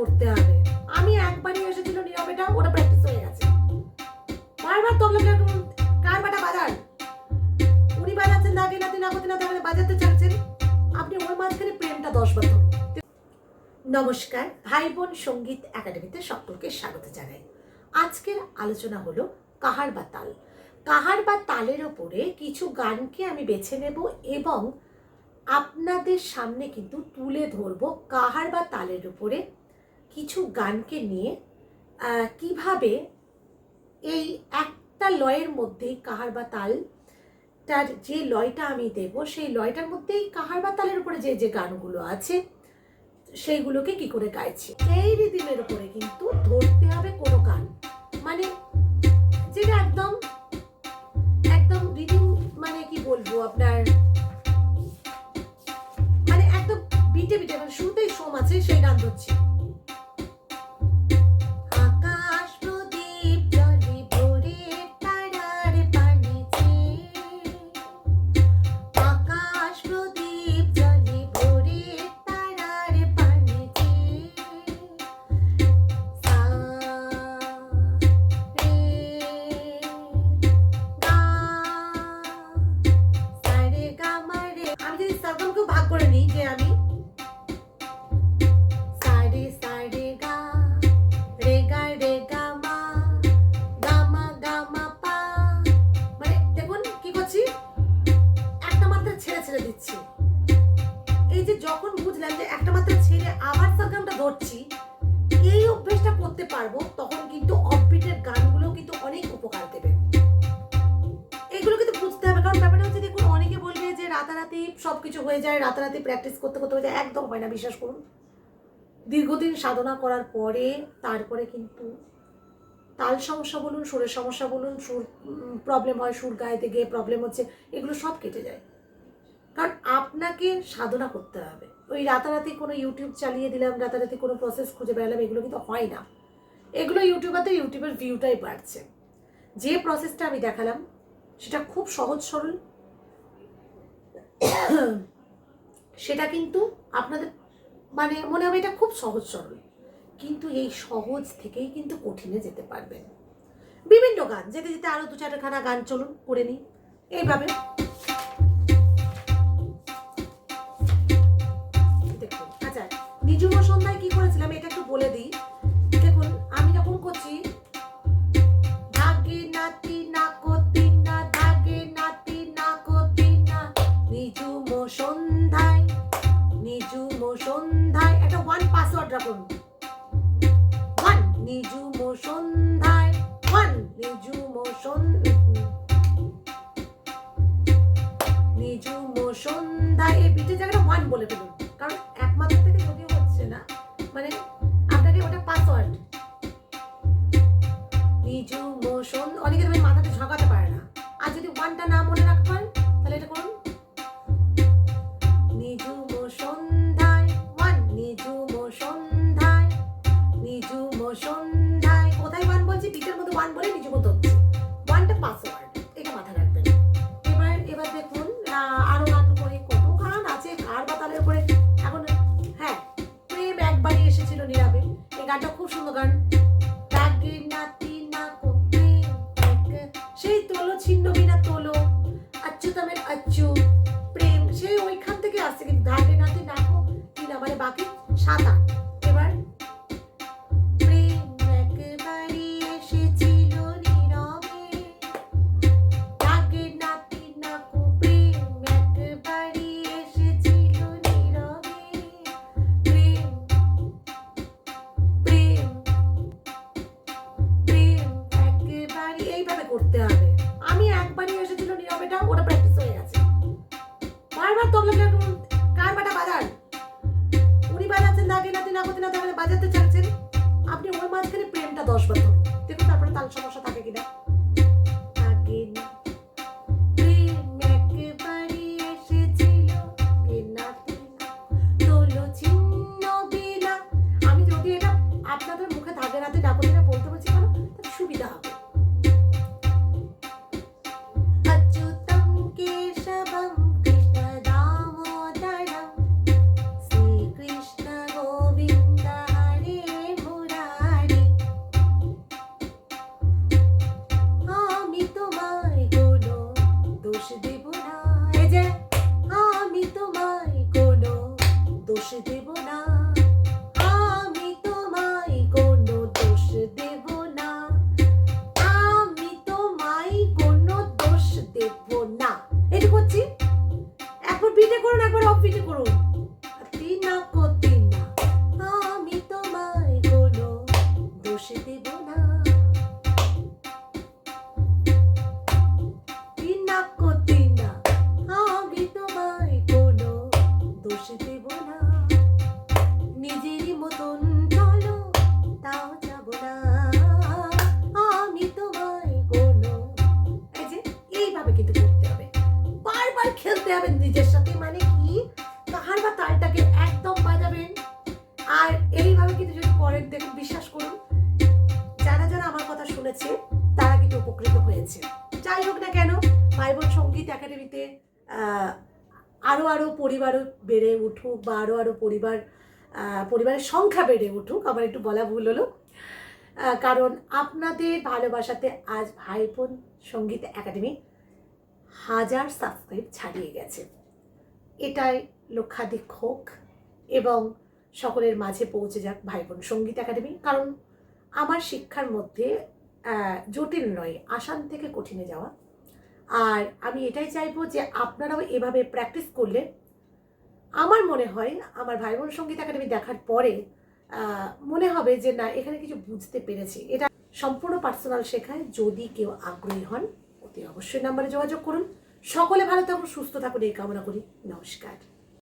করতে হবে। আমি একবারই এসেছিল নীরবেটা ওটা প্র্যাকটিস হয়ে গেছে। বারবার তবলা কার বাটা বাজান। উনি বাজাচ্ছেন দাগে না করতে না তাহলে বাজাতে চাচ্ছেন। আপনি ওর মাঝখানে প্রেমটা দশ বার নমস্কার, ভাই বোন সংগীত একাডেমিতে সকলকে স্বাগত জানাই। আজকের আলোচনা হলো কাহার বা তাল। কাহার বা তালের ওপরে কিছু গানকে আমি বেছে নেব এবং আপনাদের সামনে কিন্তু তুলে ধরবো কাহার বা তালের উপরে কিছু গানকে নিয়ে কীভাবে এই একটা লয়ের মধ্যেই কাহার বা তাল, তার যে লয়টা আমি দেব, সেই লয়টার মধ্যেই কাহার বা তালের উপরে যে যে গানগুলো আছে, সেইগুলোকে কি করে গাইছি? এই রিদিমের উপরে কিন্তু ধরতে হবে কোনো গান। মানে যেটা একদম একদম রিদিম মানে কি বলব আপনার যখন বুঝলাম যে একটা মাত্রা ছেড়ে আবার সরগমটা ধরছি, এই অভ্যেসটা করতে পারব, তখন কিন্তু অফবিটের গানগুলো কিন্তু অনেক উপকার দেবে। এগুলো কিন্তু বুঝতে হবে, কারণ ব্যাপারটা হচ্ছে দেখুন, অনেকে বলবে যে রাতারাতি সবকিছু হয়ে যায়, রাতারাতি প্র্যাকটিস করতে করতে হয়ে যায়, একদম হয় না, বিশ্বাস করুন। দীর্ঘদিন সাধনা করার পরে তারপরে কিন্তু তাল সমস্যা বলুন, সুরের সমস্যা বলুন, সুর প্রবলেম হয়, সুর গাইতে গিয়ে প্রবলেম হচ্ছে, এগুলো সব কেটে যায়। কারণ আপনাকে সাধনা করতে হবে। ওই রাতারাতি কোনো ইউটিউব চালিয়ে দিলাম, রাতারাতি কোনো প্রসেস খুঁজে বেড়ালাম এগুলো কিন্তু হয় না। এগুলো ইউটিউবাতে ইউটিউবের ভিউটাই বাড়ছে। যে প্রসেসটা আমি দেখালাম, সেটা খুব সহজ সরল। সেটা কিন্তু আপনাদের মানে মনে হবে এটা খুব সহজ সরল। কিন্তু এই সহজ থেকেই কিন্তু কঠিনে যেতে পারবেন। বিভিন্ন গান, যেতে যেতে আরও দু চারখানা গান চলুন, করে নিই। এইভাবে বলে দিই খুব সুন্দর গান রাগে নাতি না কোকে সেই তোলো ছিন্ন বিনা তোলো আচ্যুতমের আচ্যু প্রেম সেই ওইখান থেকে আসছে, কিন্তু ধাগে নাতি না কো, তিন মানে বাকি সাত আট। এইভাবে করতে হবে? আমি একবারই এসেছিল নিরবেটা, ওটা প্র্যাকটিস হয়ে গেছে। বারবার তবলা কার বাটা বাজার উনি বাজাচ্ছেন না নাতি না করতে তাহলে বাজাতে চাচ্ছেন। আপনি ওর মাঝখানে প্রেমটা দশ বছর দেখুন তারপরে তাল সমস্যা দেব না। আমি তোমায় কোনো দোষ দেব না। আমি তোমায় কোনো দোষ দেব না। এটুকু হচ্ছে একবার বিটে করুন, একবার অফ বিটে করুন। তিনা কো কিন্তু করতে হবে। বারবার খেলতে হবে নিজের সাথে মানে কি? কাহার বা তালটাকে একদম বাজাবেন। আর এইভাবে কিন্তু যদি করেন দেখুন বিশ্বাস করুন যারা যারা আমার কথা শুনেছে তারা কিন্তু উপকৃত হয়েছে। যাই হোক না কেন ভাই বোন সংগীত একাডেমিতে আহ, আরও আরও পরিবারও বেড়ে উঠুক বা আরও আরও পরিবার পরিবারের সংখ্যা বেড়ে উঠুক আমার একটু বলা ভুল হলো। কারণ আপনাদের ভালোবাসাতে আজ ভাই বোন সংগীত একাডেমি হাজার সাবস্ক্রাইব ছাড়িয়ে গেছে। এটাই লক্ষাধিক হোক এবং সকলের মাঝে পৌঁছে যাক ভাই বোন সংগীত একাডেমি। কারণ আমার শিক্ষার মধ্যে জটিল নয়, আসান থেকে কঠিনে যাওয়া। আর আমি এটাই চাইব যে আপনারাও এভাবে প্র্যাকটিস করলে আমার মনে হয়, আমার ভাই বোন সংগীত একাডেমি দেখার পরে মনে হবে যে না, এখানে কিছু বুঝতে পেরেছি। এটা সম্পূর্ণ পার্সোনাল শেখায় যদি কেউ আগ্রহী হন। অতি অবশ্যই নাম্বারে যোগাযোগ করুন। সকলে ভালো থাকুন সুস্থ থাকুন এই কামনা করি। নমস্কার।